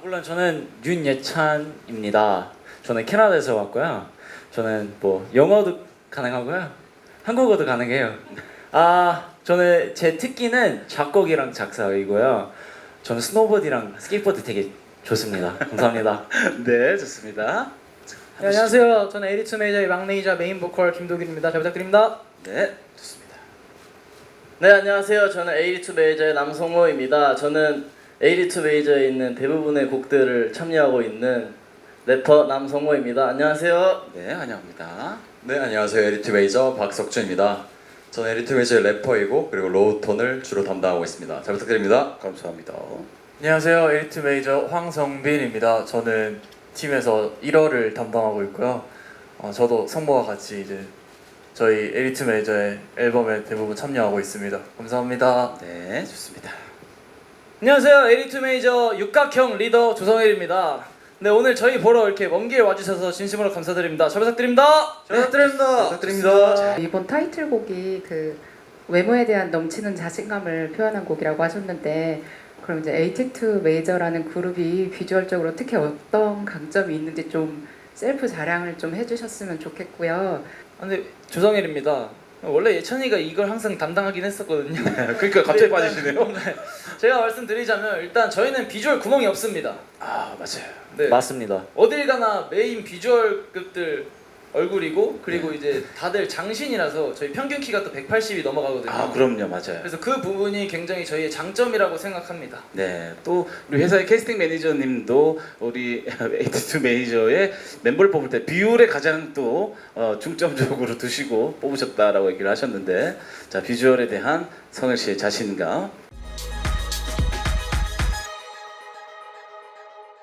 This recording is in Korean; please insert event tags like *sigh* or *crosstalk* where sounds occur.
물론 저는 윤예찬입니다. 저는 캐나다에서 왔고요. 저는 뭐 영어도 가능하고요. 한국어도 가능해요. 아, 저는 제 특기는 작곡이랑 작사이고요. 저는 스노보드랑 스케이트보드 되게 좋습니다. 감사합니다. *laughs* 네, 좋습니다. 네, 안녕하세요. 저는 에리투 메이저의 막내이자 메인 보컬 김도균입니다. 잘 부탁드립니다. 네, 좋습니다. 네 안녕하세요. 저는 에이리투 메이저의 남성호입니다. 저는 에이리투 메이저에 있는 대부분의 곡들을 참여하고 있는 래퍼 남성호입니다. 안녕하세요. 네, 환영합니다. 네 안녕하세요 에리트 메이저 박석준입니다. 저는 에리트 메이저의 래퍼이고 그리고 로우 톤을 주로 담당하고 있습니다. 잘 부탁드립니다. 감사합니다. 안녕하세요. 에리트 메이저 황성빈입니다. 저는 팀에서 1호를 담당하고 있고요. 어, 저도 성모와 같이 이제 저희 에리트 메이저의 앨범에 대부분 참여하고 있습니다. 감사합니다. 네, 좋습니다. 안녕하세요. 에리투 메이저 육각형 리더 조성일입니다. 네, 오늘 저희 보러 이렇게 먼 길 와주셔서 진심으로 감사드립니다. 잘 부탁드립니다. 잘 부탁드립니다. 부탁드립니다. 이번 타이틀곡이 그 외모에 대한 넘치는 자신감을 표현한 곡이라고 하셨는데 그럼 이제 에이티투 메이저라는 그룹이 비주얼적으로 특히 어떤 강점이 있는지 좀 셀프 자랑을 좀 해주셨으면 좋겠고요. 아, 근데 조성일입니다. 원래 예찬이가 이걸 항상 담당하긴 했었거든요. *laughs* 그러니까 갑자기 빠지시네요. 제가 말씀드리자면 일단 저희는 비주얼 구멍이 없습니다. 아, 맞아요. 네. 맞습니다. 어딜 가나 메인 비주얼급들 얼굴이고 그리고 이제 다들 장신이라서 저희 평균 키가 또 180이 넘어가거든요. 아, 그럼요, 맞아요. 그래서 그 부분이 굉장히 저희의 장점이라고 생각합니다. 네, 또 우리 회사의 캐스팅 매니저님도 우리 *laughs* 에이티투 매니저의 멤버를 뽑을 때 비율에 가장 또 어, 중점적으로 두시고 뽑으셨다라고 얘기를 하셨는데 자 비주얼에 대한 성현 씨의 자신감